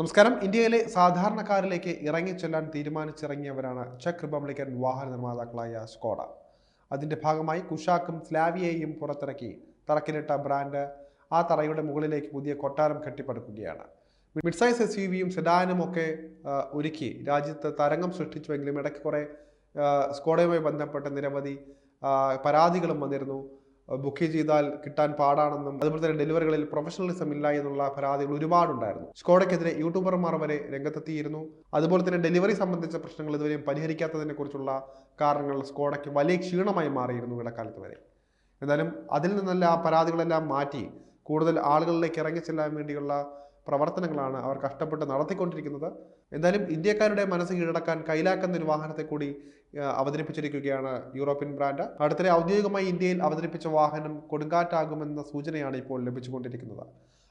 നമസ്കാരം. ഇന്ത്യയിലെ സാധാരണക്കാരിലേക്ക് ഇറങ്ങിച്ചെല്ലാൻ തീരുമാനിച്ചിറങ്ങിയവരാണ് check Republican വാഹന നിർമ്മാതാക്കളായ സ്കോഡ. അതിന്റെ ഭാഗമായി കുഷാക്കും സ്ലാവിയയും പുറത്തിറക്കി. തറക്കിലിട്ട ബ്രാൻഡ് ആ തറയുടെ മുകളിലേക്ക് പുതിയ കൊട്ടാരം കെട്ടിപ്പടുക്കുകയാണ്. മിഡ്സൈസ് എസ് യു വിയും സെഡാനും ഒക്കെ ഒരുക്കി. രാജ്യത്ത് തരംഗം സൃഷ്ടിച്ചുവെങ്കിലും ഇടയ്ക്ക് കുറേ സ്കോഡയുമായി ബന്ധപ്പെട്ട നിരവധി പരാതികളും വന്നിരുന്നു. ബുക്ക് ചെയ്താൽ കിട്ടാൻ പാടാണെന്നും അതുപോലെ തന്നെ ഡെലിവറികളിൽ പ്രൊഫഷണലിസം ഇല്ല എന്നുള്ള പരാതികൾ ഒരുപാടുണ്ടായിരുന്നു. സ്കോഡയ്ക്കെതിരെ യൂട്യൂബർമാർ വരെ രംഗത്തെത്തിയിരുന്നു. അതുപോലെ തന്നെ ഡെലിവറി സംബന്ധിച്ച പ്രശ്നങ്ങൾ ഇതുവരെയും പരിഹരിക്കാത്തതിനെ കുറിച്ചുള്ള കാരണങ്ങൾ സ്കോഡയ്ക്ക് വലിയ ക്ഷീണമായി മാറിയിരുന്നു ഇടക്കാലത്ത് വരെ. എന്നാലും അതിൽ നിന്നല്ല ആ പരാതികളെല്ലാം മാറ്റി കൂടുതൽ ആളുകളിലേക്ക് ഇറങ്ങിച്ചെല്ലാൻ വേണ്ടിയുള്ള പ്രവർത്തനങ്ങളാണ് അവർ കഷ്ടപ്പെട്ട് നടത്തിക്കൊണ്ടിരിക്കുന്നത്. എന്തായാലും ഇന്ത്യക്കാരുടെ മനസ്സ് കീഴടക്കാൻ കൈലാക്കുന്ന ഒരു വാഹനത്തെ കൂടി അവതരിപ്പിച്ചിരിക്കുകയാണ് യൂറോപ്യൻ ബ്രാൻഡ്. അടുത്തിടെ ഔദ്യോഗികമായി ഇന്ത്യയിൽ അവതരിപ്പിച്ച വാഹനം കൊടുങ്കാറ്റാകുമെന്ന സൂചനയാണ് ഇപ്പോൾ ലഭിച്ചുകൊണ്ടിരിക്കുന്നത്.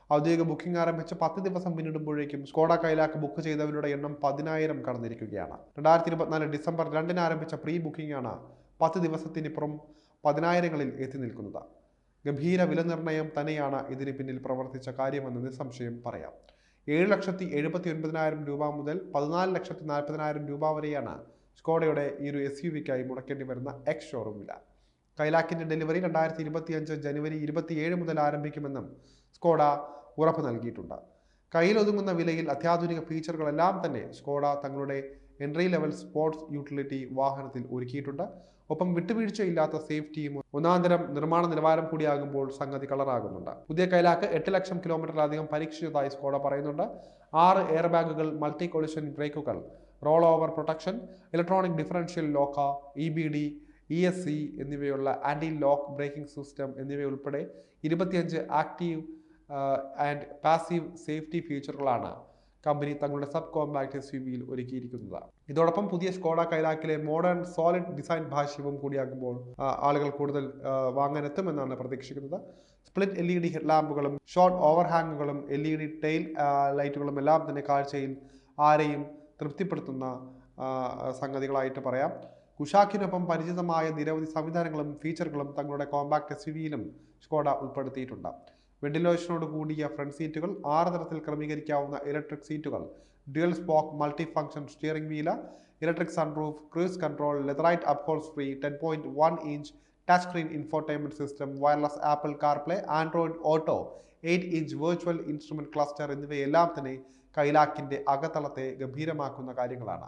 ഔദ്യോഗിക ബുക്കിംഗ് ആരംഭിച്ച് പത്ത് ദിവസം പിന്നിടുമ്പോഴേക്കും സ്കോഡ കൈലാക്ക് ബുക്ക് ചെയ്തവരുടെ എണ്ണം പതിനായിരം കടന്നിരിക്കുകയാണ്. രണ്ടായിരത്തി ഇരുപത്തിനാല് ഡിസംബർ രണ്ടിന് ആരംഭിച്ച പ്രീ ബുക്കിംഗ് ആണ് പത്ത് ദിവസത്തിനിപ്പുറം പതിനായിരങ്ങളിൽ എത്തി നിൽക്കുന്നത്. ഗംഭീര വില നിർണയം തന്നെയാണ് ഇതിന് പിന്നിൽ പ്രവർത്തിച്ച കാര്യമെന്ന് നിസ്സംശയം പറയാം. ഏഴ് ലക്ഷത്തി എഴുപത്തി ഒൻപതിനായിരം രൂപ മുതൽ പതിനാല് ലക്ഷത്തി നാൽപ്പതിനായിരം രൂപ വരെയാണ് സ്കോഡയുടെ ഈ ഒരു എസ് യു വിക്കായി മുടക്കേണ്ടി വരുന്ന എക്സ് ഷോറൂം വില. കൈലാക്കിന്റെ ഡെലിവറി രണ്ടായിരത്തി ഇരുപത്തി അഞ്ച് ജനുവരി ഇരുപത്തിയേഴ് മുതൽ ആരംഭിക്കുമെന്നും സ്കോഡ ഉറപ്പ് നൽകിയിട്ടുണ്ട്. കയ്യിലൊതുങ്ങുന്ന വിലയിൽ അത്യാധുനിക ഫീച്ചറുകളെല്ലാം തന്നെ സ്കോഡ തങ്ങളുടെ എൻട്രി ലെവൽ സ്പോർട്സ് യൂട്ടിലിറ്റി വാഹനത്തിൽ ഒരുക്കിയിട്ടുണ്ട്. ഒപ്പം വിട്ടുവീഴ്ചയില്ലാത്ത സേഫ്റ്റിയും ഒന്നാന്തരം നിർമ്മാണ നിലവാരം കൂടിയാകുമ്പോൾ സംഗതി കളറാകുന്നുണ്ട്. പുതിയ കൈലാക്ക് എട്ട് ലക്ഷം കിലോമീറ്ററിലധികം പരീക്ഷിച്ചതായി സ്കോഡ പറയുന്നുണ്ട്. ആറ് എയർ ബാഗുകൾ multi collision ബ്രേക്കുകൾ roll over protection electronic differential lock E B D E S C എന്നിവയുള്ള ആന്റി ലോക്ക് ബ്രേക്കിംഗ് സിസ്റ്റം എന്നിവയുൾപ്പെടെ ഇരുപത്തിയഞ്ച് ആക്റ്റീവ് ആൻഡ് പാസീവ് സേഫ്റ്റി ഫീച്ചറുകളാണ് കമ്പനി തങ്ങളുടെ സബ് കോമ്പാക്ട് എസ് യു വിയിൽ ഒരുക്കിയിരിക്കുന്നത് ഇതോടൊപ്പം പുതിയ സ്കോഡ കൈലാക്കിലെ മോഡേൺ സോളിഡ് ഡിസൈൻ ഭാഷ്യവും കൂടിയാകുമ്പോൾ ആളുകൾ കൂടുതൽ വാങ്ങാനെത്തുമെന്നാണ് പ്രതീക്ഷിക്കുന്നത്. സ്പ്ലിറ്റ് എൽ ഇ ഡി ഹെഡ്ലാമ്പുകളും ഷോർട്ട് ഓവർഹാങ്ങുകളും എൽ ഇ ഡി ടെയിൽ ലൈറ്റുകളും എല്ലാം തന്നെ കാഴ്ചയിൽ ആരെയും തൃപ്തിപ്പെടുത്തുന്ന സംഗതികളായിട്ട് പറയാം. കുഷാക്കിനൊപ്പം പരിചിതമായ നിരവധി സംവിധാനങ്ങളും ഫീച്ചറുകളും തങ്ങളുടെ കോമ്പാക്ട് എസ് യു വിയിലും സ്കോഡ ഉൾപ്പെടുത്തിയിട്ടുണ്ട്. വെന്റിലേഷനോട് കൂടിയ ഫ്രണ്ട് സീറ്റുകൾ ആറ് തരത്തിൽ ക്രമീകരിക്കാവുന്ന ഇലക്ട്രിക് സീറ്റുകൾ. Dual spoke multi function steering wheel electric sunroof cruise control leatherette upholstery ten point one inch touch screen infotainment system wireless Apple CarPlay Android Auto eight inch virtual instrument cluster എന്നിവയെല്ലാം തന്നെ കൈലാക്കിന്റെ അകത്തളത്തെ ഗംഭീരമാക്കുന്ന കാര്യങ്ങളാണ്.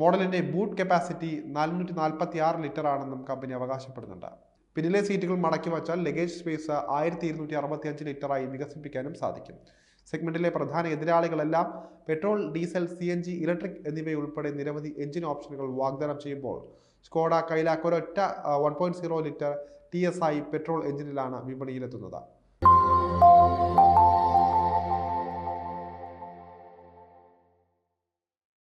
മോഡലിന്റെ boot capacity നാനൂറ്റി നാൽപ്പത്തി ആറ് litre ആണെന്നും company അവകാശപ്പെടുന്നുണ്ട്. പിന്നിലെ സീറ്റുകൾ മടക്കി വച്ചാൽ ലഗേജ് സ്പേസ് ആയിരത്തി ഇരുന്നൂറ്റി അറുപത്തി അഞ്ച് ലിറ്ററായി വികസിപ്പിക്കാനും സാധിക്കും. സെഗ്മെന്റിലെ പ്രധാന എതിരാളികളെല്ലാം petrol diesel C N G electric എന്നിവയുൾപ്പെടെ നിരവധി എഞ്ചിൻ ഓപ്ഷനുകൾ വാഗ്ദാനം ചെയ്യുമ്പോൾ സ്കോഡ കൈലാക്ക് ഒരൊറ്റ one point zero litre T S I petrol എഞ്ചിനിലാണ് വിപണിയിലെത്തുന്നത്.